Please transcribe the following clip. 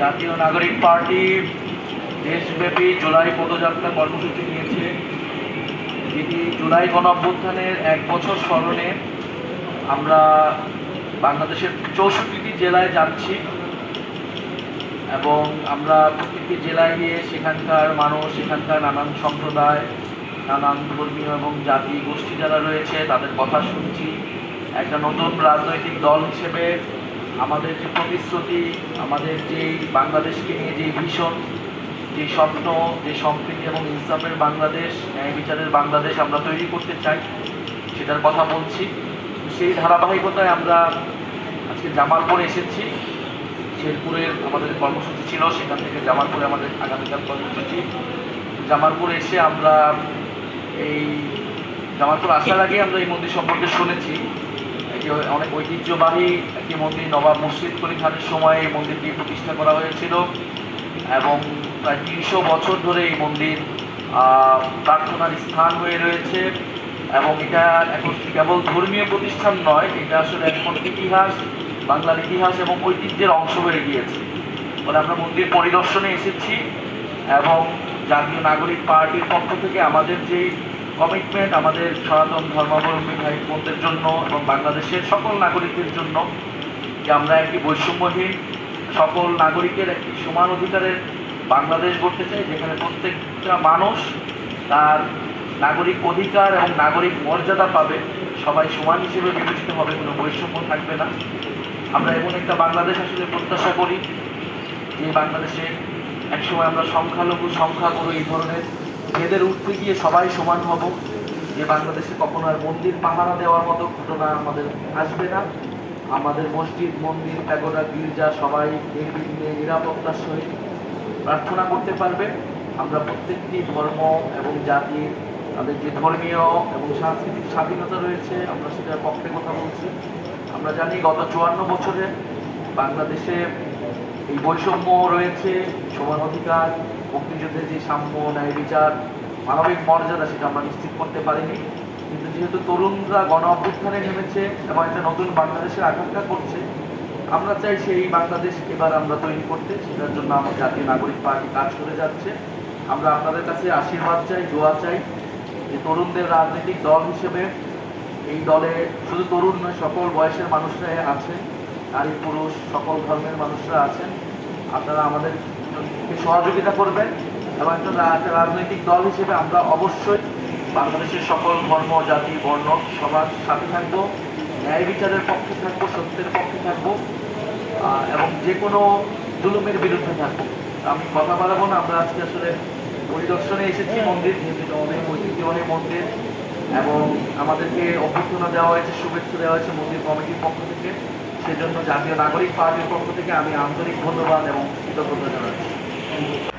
জাতীয় নাগরিক পার্টি দেশব্যাপী জুলাই পদযাত্রা কর্মসূচি নিয়েছে, যেটি জুলাই গণ অভ্যুত্থানের এক বছর স্মরণে আমরা বাংলাদেশের চৌষট্টিটি জেলায় যাচ্ছি এবং আমরা প্রত্যেকটি জেলায় গিয়ে সেখানকার মানুষ, সেখানকার নানান সম্প্রদায়, নানান ধর্মীয় এবং জাতি, গোষ্ঠী যারা রয়েছে, তাদের কথা শুনছি। একটা নতুন রাজনৈতিক দল হিসেবে আমাদের যে প্রতিশ্রুতি আমাদের যে বাংলাদেশকে নিয়ে যে ভীষণ যে স্বপ্ন, যে সম্প্রীতি এবং ইনসাফের বাংলাদেশ, ন্যায় বিচারের বাংলাদেশ আমরা তৈরি করতে চাই, সেটার কথা বলছি। সেই ধারাবাহিকতায় আমরা আজকে জামালপুরে এসেছি। শেরপুরের আমাদের কর্মসূচি ছিল, সেখান থেকে জামালপুরে আমাদের আগামীকাল কর্মসূচি। জামালপুরে এসে আমরা এই জামালপুর আসার আগে আমরা এই মন্দির সম্পর্কে শুনেছি। অনেক ঐতিহ্যবাহী একটি মন্দির নবাব মুর্শিদ কলি খানের সময় এই মন্দিরটি প্রতিষ্ঠা করা হয়েছিল এবং প্রায় তিনশো বছর ধরে এই মন্দির প্রার্থনার স্থান হয়ে রয়েছে এবং এটা এখন কেবল ধর্মীয় প্রতিষ্ঠান নয়, এটা আসলে এখন ইতিহাস, বাংলার ইতিহাস এবং ঐতিহ্যের অংশ হয়ে গিয়েছে। ফলে আমরা মন্দির পরিদর্শনে এসেছি এবং জাতীয় নাগরিক পার্টির পক্ষ থেকে আমাদের যেই কমিটমেন্ট আমাদের সনাতন ধর্মাবলম্বী ভাই বোনদের জন্য এবং বাংলাদেশের সকল নাগরিকদের জন্য যে আমরা একটি বৈষম্যহীন সকল নাগরিকের একটি সমান অধিকারের বাংলাদেশ গড়তে চাই, যেখানে প্রত্যেকটা মানুষ তার নাগরিক অধিকার এবং নাগরিক মর্যাদা পাবে, সবাই সমান হিসেবে বিবেচিত হবে, কোনো বৈষম্য থাকবে না। আমরা এমন একটা বাংলাদেশ আসলে প্রত্যাশা করি, যে বাংলাদেশে একসময় আমরা সংখ্যালঘু সংখ্যাগুরু এই ধরনের ভেদের উঠতে গিয়ে সবাই সমান হব। যে বাংলাদেশে কখনো আর মন্দির পাহারা দেওয়ার মতো ঘটনা আমাদের আসবে না। আমাদের মসজিদ, মন্দির, প্যাগোডা, গির্জা, সবাই নির্বিঘ্নে নিরাপত্তার সহিত প্রার্থনা করতে পারবে। আমরা প্রত্যেকটি ধর্ম এবং জাতির তাদের যে ধর্মীয় এবং সাংস্কৃতিক স্বাধীনতা রয়েছে, আমরা সেটার পক্ষে কথা বলছি। আমরা জানি গত চুয়ান্ন বছরে বাংলাদেশে এই বৈষম্য রয়েছে, সমান অধিকার মুক্তিযুদ্ধের যে সাম্য ন্যায় বিচার, মানবিক মর্যাদা সেটা আমরা নিশ্চিত করতে পারিনি। কিন্তু যেহেতু তরুণরা গণ অভ্যুত্থানে নেমেছে এবং একটা নতুন বাংলাদেশের আকাঙ্ক্ষা করছে, আমরা চাই সেই বাংলাদেশ এবার আমরা তৈরি করতে। সেটার জন্য আমার জাতীয় নাগরিক পার্টি কাজ করে যাচ্ছে। আমরা আপনাদের কাছে আশীর্বাদ চাই, দোয়া চাই যে তরুণদের রাজনৈতিক দল হিসেবে এই দলে শুধু তরুণ নয়, সকল বয়সের মানুষরাই আছেন। নারী, পুরুষ, সকল ধর্মের মানুষরা আছেন। আপনারা আমাদের সহযোগিতা করবেন এবং একটা রাজনৈতিক দল হিসেবে আমরা অবশ্যই বাংলাদেশের সকল ধর্ম, জাতি, বর্ণ সবার সাথে থাকব, ন্যায় বিচারের পক্ষে থাকব, সত্যের পক্ষে থাকব এবং যে কোনো জুলুমের বিরুদ্ধে থাকব। আমি কথা বাড়াবো না, আমরা আজকে আসলে পরিদর্শনে এসেছি মন্দির, যেহেতু এটা অনেক মন্দির, এবং আমাদেরকে অভ্যর্থনা দেওয়া হয়েছে, শুভেচ্ছা দেওয়া হয়েছে মন্দির কমিটির পক্ষ থেকে। সেজন্য জাতীয় নাগরিক পার্টির পক্ষ থেকে আমি আন্তরিক ধন্যবাদ এবং কৃতজ্ঞতা জানাচ্ছি।